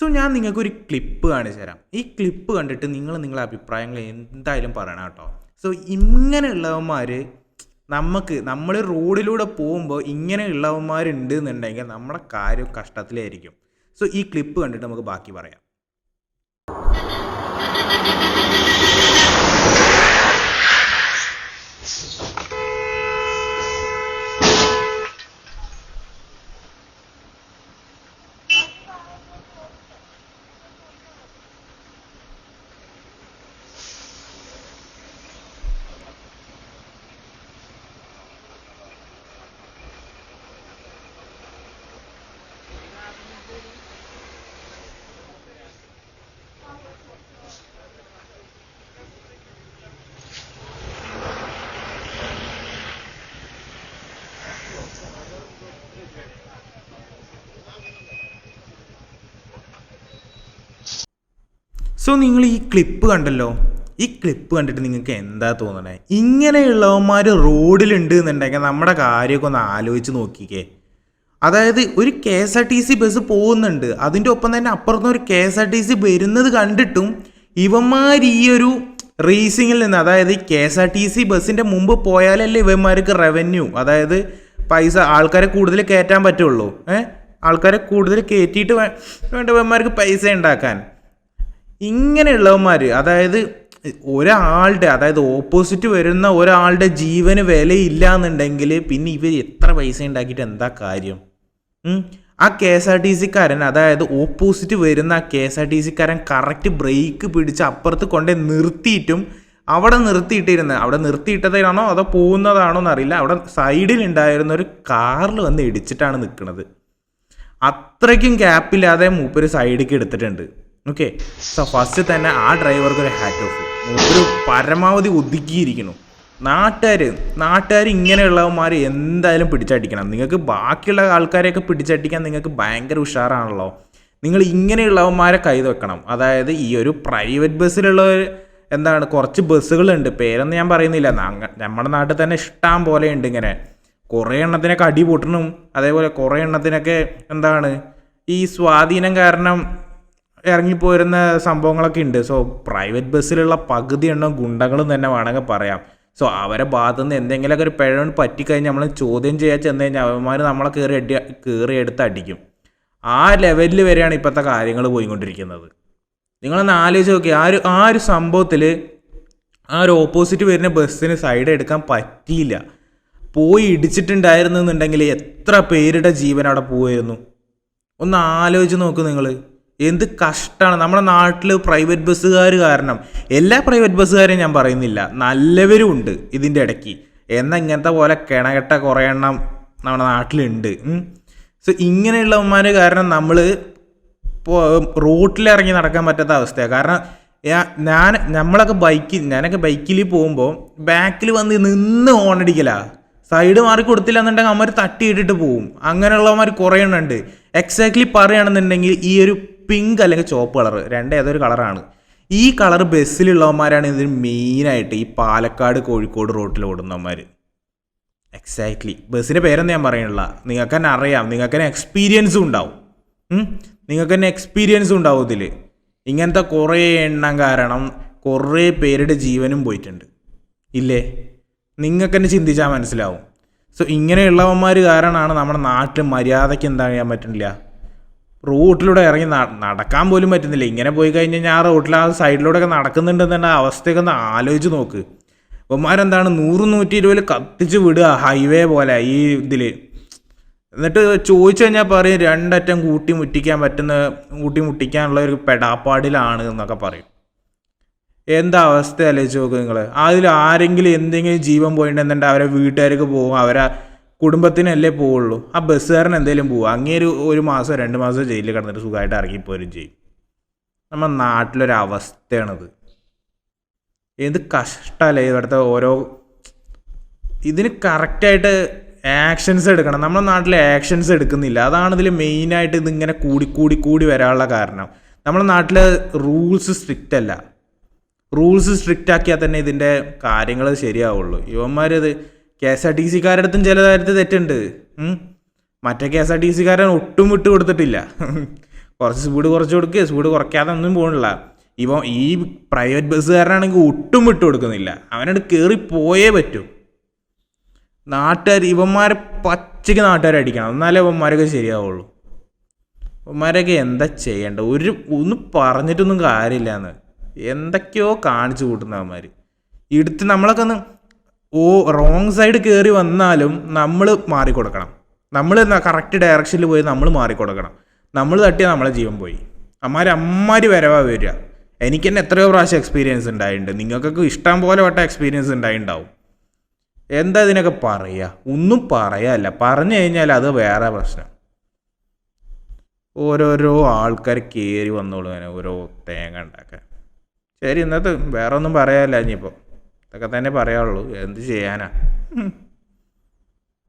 So ഞാൻ നിങ്ങൾക്ക് ഒരു ക്ലിപ്പ് കാണിച്ചു തരാം. ഈ ക്ലിപ്പ് കണ്ടിട്ട് നിങ്ങൾ നിങ്ങളുടെ അഭിപ്രായങ്ങൾ എന്തായാലും പറയണം കേട്ടോ. സോ ഇങ്ങനെയുള്ളവന്മാർ നമുക്ക് നമ്മൾ റോഡിലൂടെ പോകുമ്പോൾ ഇങ്ങനെയുള്ളവന്മാരുണ്ട് എന്നുണ്ടെങ്കിൽ നമ്മുടെ കാര്യം കഷ്ടത്തിലായിരിക്കും. സോ ഈ ക്ലിപ്പ് കണ്ടിട്ട് നമുക്ക് ബാക്കി പറയാം. സോ നിങ്ങൾ ഈ ക്ലിപ്പ് കണ്ടല്ലോ? ഈ ക്ലിപ്പ് കണ്ടിട്ട് നിങ്ങൾക്ക് എന്താ തോന്നണേ? ഇങ്ങനെയുള്ളവന്മാർ റോഡിലുണ്ട് എന്നുണ്ടെങ്കിൽ നമ്മുടെ കാര്യമൊക്കെ ഒന്ന് ആലോചിച്ച് നോക്കിക്കേ. അതായത് ഒരു K S R T C bus പോകുന്നുണ്ട്. അതിന്റെ ഒപ്പം തന്നെ അപ്പുറത്തുനിന്ന് ഒരു K S R T C വരുന്നത് കണ്ടിട്ടും ഇവന്മാർ ഈ ഒരു റേസിങ്ങിൽ നിന്ന് അതായത് K S R T C ബസ്സിന്റെ മുമ്പ് പോയാലല്ലേ ഇവന്മാർക്ക് റവന്യൂ അതായത് പൈസ ആൾക്കാരെ കൂടുതൽ കയറ്റാൻ പറ്റുള്ളൂ. ഏഹ് ആൾക്കാരെ കൂടുതൽ കയറ്റിയിട്ട് വേ- വേണ്ട ഇവന്മാർക്ക് പൈസ ഉണ്ടാക്കാൻ. ഇങ്ങനെയുള്ളവന്മാർ അതായത് ഒരാളുടെ അതായത് ഓപ്പോസിറ്റ് വരുന്ന ഒരാളുടെ ജീവന് വിലയില്ല എന്നുണ്ടെങ്കിൽ പിന്നെ ഇവർ എത്ര പൈസ ഉണ്ടാക്കിയിട്ട് എന്താ കാര്യം? ആ കെ എസ് ആർ ടി സിക്കാരൻ അതായത് ഓപ്പോസിറ്റ് വരുന്ന ആ കെ എസ് ആർ ടി സിക്കാരൻ കറക്റ്റ് ബ്രേക്ക് പിടിച്ച് അപ്പുറത്ത് കൊണ്ടേ നിർത്തിയിട്ടും അവിടെ നിർത്തിയിട്ടിരുന്ന അവിടെ നിർത്തിയിട്ടതാണോ അതോ പോകുന്നതാണോ എന്നറിയില്ല. അവിടെ സൈഡിൽ ഉണ്ടായിരുന്ന ഒരു കാറിൽ വന്ന് ഇടിച്ചിട്ടാണ് നിൽക്കുന്നത് അത്രയ്ക്കും ഗ്യാപ്പില്ലാതെ മൂപ്പര് സൈഡിലേക്ക് എടുത്തിട്ടുണ്ട്. ഓക്കെ സോ ഫസ്റ്റ് തന്നെ ആ ഡ്രൈവർക്ക് ഒരു ഹാറ്റ് ഓഫ് ഒരു പരമാവധി ഒതുക്കിയിരിക്കുന്നു. നാട്ടുകാർ നാട്ടുകാർ ഇങ്ങനെയുള്ളവന്മാർ എന്തായാലും പിടിച്ചടിക്കണം. നിങ്ങൾക്ക് ബാക്കിയുള്ള ആൾക്കാരെയൊക്കെ പിടിച്ചടിക്കാൻ നിങ്ങൾക്ക് ഭയങ്കര ഉഷാറാണല്ലോ. നിങ്ങൾ ഇങ്ങനെയുള്ളവന്മാരെ കൈ വെക്കണം. അതായത് ഈ ഒരു പ്രൈവറ്റ് ബസ്സിലുള്ള എന്താണ് കുറച്ച് ബസ്സുകളുണ്ട്. പേരൊന്നും ഞാൻ പറയുന്നില്ല. നമ്മുടെ നാട്ടിൽ തന്നെ ഇഷ്ടം പോലെ ഉണ്ട് ഇങ്ങനെ. കുറേ എണ്ണത്തിനൊക്കെ അടി പൊട്ടണം. അതേപോലെ കുറേ എണ്ണത്തിനൊക്കെ എന്താണ് ഈ സ്വാധീനം കാരണം ഇറങ്ങിപ്പോരുന്ന സംഭവങ്ങളൊക്കെ ഉണ്ട്. സോ പ്രൈവറ്റ് ബസ്സിലുള്ള പകുതി എണ്ണം ഗുണ്ടകളും തന്നെ വേണമെങ്കിൽ പറയാം. സോ അവരെ ഭാഗത്തു നിന്ന് എന്തെങ്കിലുമൊക്കെ ഒരു പിഴവിന് പറ്റിക്കഴിഞ്ഞാൽ നമ്മൾ ചോദ്യം ചെയ്യാൻ ചെന്ന് കഴിഞ്ഞാൽ അവന്മാർ നമ്മളെ കയറി അടി കയറി എടുത്ത് അടിക്കും. ആ ലെവലിൽ വരെയാണ് ഇപ്പോഴത്തെ കാര്യങ്ങൾ പോയിക്കൊണ്ടിരിക്കുന്നത്. നിങ്ങളൊന്ന് ആലോചിച്ച് നോക്കി ആ ഒരു ആ ഒരു സംഭവത്തിൽ ആ ഒരു ഓപ്പോസിറ്റ് വരുന്ന ബസ്സിന് സൈഡ് എടുക്കാൻ പറ്റിയില്ല. പോയി ഇടിച്ചിട്ടുണ്ടായിരുന്നു എന്നുണ്ടെങ്കിൽ എത്ര പേരുടെ ജീവൻ അവിടെ പോയിരുന്നു? ഒന്ന് ആലോചിച്ച് നോക്ക് നിങ്ങൾ എന്ത് കഷ്ടമാണ് നമ്മുടെ നാട്ടിൽ പ്രൈവറ്റ് ബസ്സുകാർ കാരണം എല്ലാ പ്രൈവറ്റ് ബസ്സുകാരെയും ഞാൻ പറയുന്നില്ല. നല്ലവരും ഉണ്ട് ഇതിന്റെ ഇടയ്ക്ക്. എന്നാൽ ഇങ്ങനത്തെ പോലെ കിണകെട്ട കുറേ എണ്ണം നമ്മുടെ നാട്ടിലുണ്ട്. സോ ഇങ്ങനെയുള്ളവന്മാർ കാരണം നമ്മൾ റോട്ടിലിറങ്ങി നടക്കാൻ പറ്റാത്ത അവസ്ഥയാണ് കാരണം ഞാൻ നമ്മളൊക്കെ ബൈക്കിൽ ഞാനൊക്കെ ബൈക്കിൽ പോകുമ്പോൾ ബാക്കിൽ വന്ന് നിന്ന് ഹോണടിക്കല സൈഡ് മാറി കൊടുത്തില്ല എന്നുണ്ടെങ്കിൽ അവന്മാർ തട്ടിയിട്ടിട്ട് പോവും അങ്ങനെയുള്ളവന്മാർ കുറേ എണ്ണം ഉണ്ട് എക്സാക്ട്ലി പറയുകയാണെന്നുണ്ടെങ്കിൽ ഈ ഒരു പിങ്ക് അല്ലെങ്കിൽ ചുവപ്പ് കളർ രണ്ട് ഏതൊരു കളറാണ് ഈ കളർ ബസ്സിലുള്ളവന്മാരാണ് ഇതിന് മെയിനായിട്ട് ഈ പാലക്കാട് കോഴിക്കോട് റോട്ടിൽ ഓടുന്നവന്മാർ എക്സാക്ട്ലി ബസ്സിന്റെ പേരൊന്നും ഞാൻ പറയണില്ല നിങ്ങൾക്ക് തന്നെ അറിയാം. നിങ്ങൾക്ക് തന്നെ എക്സ്പീരിയൻസും ഉണ്ടാവും. നിങ്ങൾക്ക് തന്നെ എക്സ്പീരിയൻസും ഉണ്ടാവും ഇതിൽ ഇങ്ങനത്തെ കുറേ എണ്ണം കാരണം കുറേ പേരുടെ ജീവനും പോയിട്ടുണ്ട്. ഇല്ലേ? നിങ്ങൾക്ക് തന്നെ ചിന്തിച്ചാൽ മനസ്സിലാവും. സോ ഇങ്ങനെയുള്ളവന്മാർ കാരണമാണ് നമ്മുടെ നാട്ടിൽ മര്യാദയ്ക്ക് എന്താ ചെയ്യാൻ പറ്റുന്നില്ല. റൂട്ടിലൂടെ ഇറങ്ങി നടക്കാൻ പോലും പറ്റുന്നില്ല. ഇങ്ങനെ പോയി കഴിഞ്ഞ് കഴിഞ്ഞാൽ ആ റോട്ടിൽ ആ സൈഡിലൂടെ ഒക്കെ തന്നെ അവസ്ഥയൊക്കെ ഒന്ന് ആലോചിച്ച് നോക്ക്. ഇവന്മാരെന്താണ് നൂറ് നൂറ്റി ഇരുപതിൽ കത്തിച്ച് വിടുക ഹൈവേ പോലെ ഈ ഇതിൽ എന്നിട്ട് ചോദിച്ചു കഴിഞ്ഞാൽ പറയും രണ്ടറ്റം കൂട്ടി മുട്ടിക്കാൻ പറ്റുന്ന കൂട്ടി മുട്ടിക്കാനുള്ള ഒരു പെടാപ്പാടിലാണ് എന്നൊക്കെ പറയും. എന്താ അവസ്ഥ ആലോചിച്ച് നിങ്ങൾ അതിൽ ആരെങ്കിലും എന്തെങ്കിലും ജീവൻ പോയിട്ടുണ്ടെന്നുണ്ടെങ്കിൽ അവരെ വീട്ടുകാർക്ക് പോകും അവരെ കുടുംബത്തിനല്ലേ പോവുള്ളൂ. ആ ബസ്സുകാരൻ എന്തെങ്കിലും പോകും അങ്ങേര് ഒരു മാസം രണ്ട് മാസം ജയിലിൽ കിടന്നിട്ട് സുഖമായിട്ട് ഇറങ്ങിപ്പോരും ചെയ്യും. നമ്മുടെ നാട്ടിലൊരു അവസ്ഥയാണത്. എന്ത് കഷ്ടമല്ലേ ഇവിടുത്തെ ഓരോ ഇതിന് കറക്റ്റായിട്ട് ആക്ഷൻസ് എടുക്കണം. നമ്മുടെ നാട്ടിൽ ആക്ഷൻസ് എടുക്കുന്നില്ല. അതാണ് ഇതിൽ മെയിനായിട്ട് ഇതിങ്ങനെ കൂടി കൂടി കൂടി വരാനുള്ള കാരണം. നമ്മുടെ നാട്ടിൽ റൂൾസ് സ്ട്രിക്റ്റ് അല്ല റൂൾസ് സ്ട്രിക്റ്റ് ആക്കിയാൽ തന്നെ ഇതിന്റെ കാര്യങ്ങൾ ശരിയാവുള്ളൂ. ഇവന്മാരത് കെ എസ് ആർ ടി സിക്കാരുടെ അടുത്തും ചില കാര്യത്തിൽ തെറ്റുണ്ട്. മറ്റേ കെ എസ് ആർ ടി സിക്കാരൻ ഒട്ടും വിട്ട് കൊടുത്തിട്ടില്ല. കുറച്ച് സ്പീഡ് കുറച്ച് കൊടുക്കുക സ്പീഡ് കുറയ്ക്കാതെ ഒന്നും പോകണില്ല ഇവ ഈ പ്രൈവറ്റ് ബസ്സുകാരനാണെങ്കിൽ ഒട്ടും വിട്ട് കൊടുക്കുന്നില്ല. അവനോട് കയറി പോയേ പറ്റൂ. നാട്ടുകാർ ഇവന്മാരെ പച്ചയ്ക്ക് നാട്ടുകാരെ അടിക്കണം. എന്നാലേ ഇവന്മാരൊക്കെ ശരിയാവുള്ളൂ. ഇവന്മാരൊക്കെ എന്താ ചെയ്യേണ്ടത്? ഒരു ഒന്നും പറഞ്ഞിട്ടൊന്നും കാര്യമില്ല എന്ന് എന്തൊക്കെയോ കാണിച്ചു കൂട്ടുന്നവന്മാർ എടുത്ത് നമ്മളൊക്കെ ഒന്ന് ഓ റോങ് സൈഡ് കയറി വന്നാലും നമ്മൾ മാറിക്കൊടുക്കണം. നമ്മൾ കറക്റ്റ് ഡയറക്ഷനിൽ പോയി നമ്മൾ മാറിക്കൊടുക്കണം. നമ്മൾ തട്ടിയാൽ നമ്മളെ ജീവൻ പോയി. അമ്മാര് അമ്മാര് വരവാ വരിക. എനിക്ക് തന്നെ എത്രയോ പ്രാവശ്യം എക്സ്പീരിയൻസ് ഉണ്ടായിട്ടുണ്ട്. നിങ്ങൾക്കൊക്കെ ഇഷ്ടം പോലെ വട്ട എക്സ്പീരിയൻസ് ഉണ്ടായിണ്ടാവും. എന്താ ഇതിനൊക്കെ പറയുക ഒന്നും പറയാല്ല. പറഞ്ഞു കഴിഞ്ഞാൽ അത് വേറെ പ്രശ്നം. ഓരോരോ ആൾക്കാർ കയറി വന്നോളൂ അങ്ങനെ ഓരോ തേങ്ങ ഉണ്ടാക്കാൻ. ശരി ഇന്നത്തെ വേറെ ഒന്നും പറയാനില്ല ഇനിയിപ്പോൾ ഇതൊക്കെ തന്നെ പറയാനുള്ളൂ എന്ത് ചെയ്യാനാ.